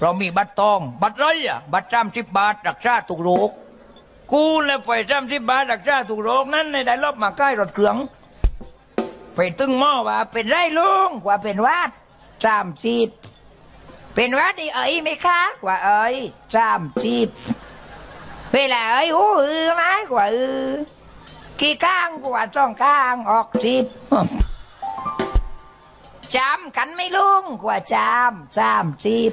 เรามีบัตรทอง บัตรไรอะบัตรจำสิบบาทรักษาตุกโรคกูแล้วไปจำสิบบาทรักษาตุกโรคนั้นในได้รอบมาใกล้รถเครื่องไปตึงหม้อว่าเป็นไรลุงว่าเป็นวัดจำสิบเป็นวัดดีเอ้ยไหมคะว่าเอ้ยจำสิบเวลาเอ้ยหูอือไหมกว่าอือกี่ก้างกว่าจ้องก้างออกสิบจำกันไม่ลุงกว่าจำจำสิบ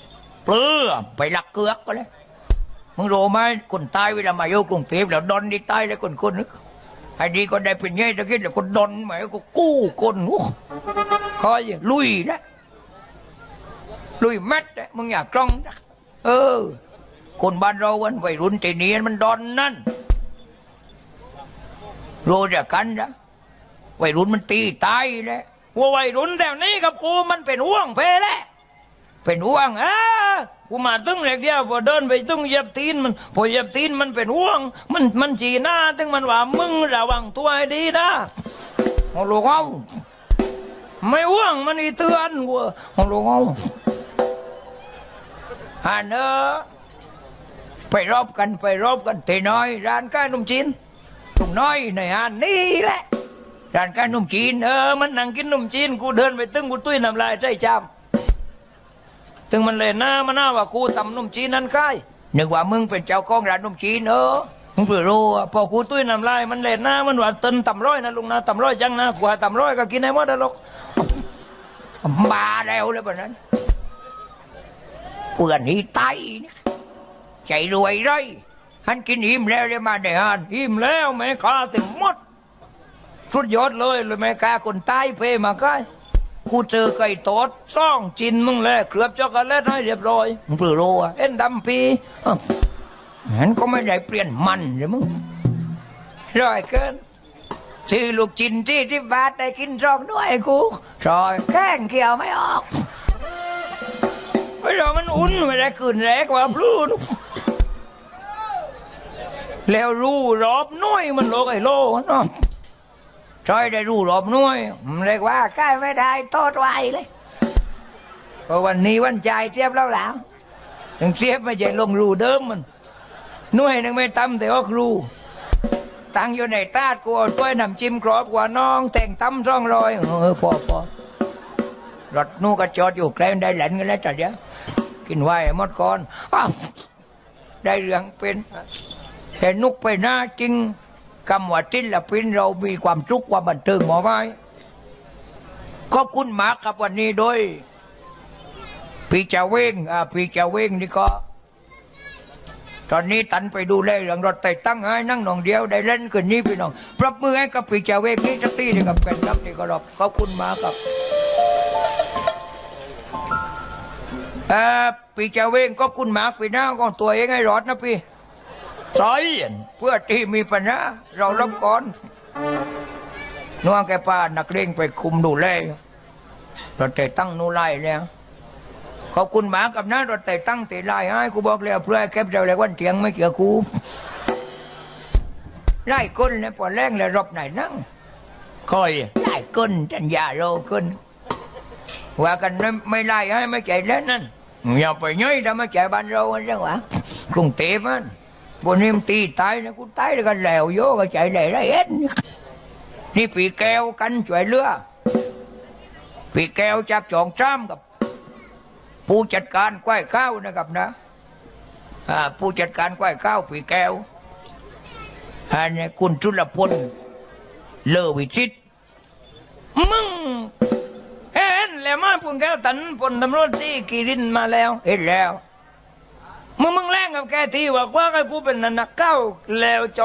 คอยหลายคนนะสามทีสามทีบาทจุนแล้วไม่จำรวยไรอย่าไปตื้อไปหน่อยตื้อไอ้เปียกมาตึ้งในห้านเด็กๆใจไว้รุ่นนี้ต่อยแต่พ่อไม่ช่วยเปลือไปลักเกือกก็เลยมึงรู้ไหมคนตายเวลามาอยู่กรุงเทพแล้วดอนนี่ตายแล้วคนคนนึกไอ้ดีก็ได้เป็นไงตะกี้แล้วคนดอนหมายก็กู้คนโอ้คอยลุยนะลุยแมัดนะมึงอยากกล้องนะเออ คนบ้านเราวันวัยรุ่นตีนี้มันดอนนั่นรู้จักกันนะวัยรุ่นมันตีตายแล้วว่าวัยรุ่นแถวนี้กับกูมันเป็นห่วงเพแหละเป็นห่วงอะ กูมาตึ้งเล็กเดียวพอเดินไปตึ้งเหยียบตีนมันพอเหยียบตีนมันเป็นห่วง มันมันจีหน้าตึ้งมันว่ามึงระวังตัวให้ดีนะโอ้ลูกเอาไม่ห่วงมันอีเตือนกูโอ้ลูกเอาฮันเนอไปรบกันไปรบกันเตน้อย ร้านใกล้นุ่มจีนตุงน้อยในฮันนี่แหละร้านขายนมจีนเออมันนั่งกินนมจีนกูเดินไปตึ้งกูตุ้ยน้ำลายใจจา มตึงมันเลยหน้ามันหน้าว่ากูตำนมจีนนั่นใกล้นึกว่ามึงเป็นเจ้าของร้านนมจีนเออมึงเพื่อรู้อะพอกูตุ้ยน้ำลายมันเลยหน้ามันว่าเตินตำร้อยนะลุงนะตำร้อยจังนะกว่าตำร้อยก็กินได้หมดแล้วหรอกบาแล้วเลยแบบนั้นเปื่อนหีไตนะใจรวยไรหันกินอิ่มแล้วเลยมาได้หันอิ่มแล้วแม่ค้าเต็มหมดสุดยอดเลยเลยแม่กาคนใต้เพมาใกล้ กูเจอไก่ตอดซ่องจินมึงแหละเคลือบช็อกโกแลตให้เรียบร้อยมึงเปลือโรอะเอ็นดำปีงั้นก็ไม่ได้เปลี่ยนมันเลยมึงร่อยเกินซื้อลูกจินที่ที่บาทได้กินรองด้วยกูซอยแข้งเกี่ยวไม่ออกไม่รอมันอุ่นไม่ได้คืนแรกว่าพลูนแล้วรู้รอบน้อยมันโลกไอ้โลเนะ ซอยได้รู้รอบน้วยเรียกว่าใกล้ไม่ได้โทษไวเลยเพราะวันนี้วันใจเทียบแล้วหล้วถึงเทียบไม่ใช่ลงรูเดิมมันน่วยนึงไม่ตำแต่ว่าครูตั้งอยู่ในตาดกูเอาถ้วยน้ำจิ้มกรอบกว่าน้อง แต่งตำร่องรอยเออพอพอรถนู่นก็จอดอยู่ใกล้ได้แหลนกันแล้วจัดเดียวกินไว้หมดก่อนอได้เรื่องเป็นแต่นุกไปหน้าจริง คำว่าศิลปินเรามีความสุกข์ความบันเทิงหมอไม้ขอบคุณมากครับวันนี้โดยพี่เจาเวงอ่าพี่เจาเวงนี่ก็ ตอนนี้ตันไปดูแลเรื่องรถไต่ตั้งให้นั่งหนองเดียวได้เล่นคืนนี้พี่น้องปรบมือให้กับพี่เจาเวงนี่สักทีนึงกับกันรับนี่ก็รอบขอบคุณมากครับเออพี่เจาเวงขอบคุณมากพี่น้าของตัวเองให้รอดนะพี่ ซอยเพื่อที่มีปัญหาเรารับก่อนนัวแกป้านักเลงไปคุมดูแลเราแต่ตั้งนูไล่แล้วขอบคุณหมากับน้าเราแต่ตั้งตีไล่ให้กูบอกแล้วเพื่อแคบเราเลยวันเถียงไม่เกี่ยวกูไล่ก้นแล้วพอแรงแล้วรบไหนนั่งคอยไล่ก้นจันยาโรก้นว่ากันไม่ไม่ไล่ให้ไม่ใจแล้วนั่นอย่าไปย่อยทำไม่ใจบ้านเราอันจังหวะกรุงเทพมัน บนนี้มันตีตายนะกูตายแล้วก็แล้วโยก็ใจไหลไรเอ็ดนี่ปีแก้วกันช่วยเลือปีแก้วจากจองจ้ำกับ ผู้จัดการก้อยข้าวนะครับนะผู้จัดการก้อยข้าวปีแก้วอันนี้คุณจุลพลเลอวิจิตมึงเห็นแล้วมาปุ่นแก้วตันปนตำรวจที่กีรินมาแล้ว เห็นแล้ว มึงมึงแรงกับแกทีว่าว่าให้กูเป็นนักเก้าแล้วจ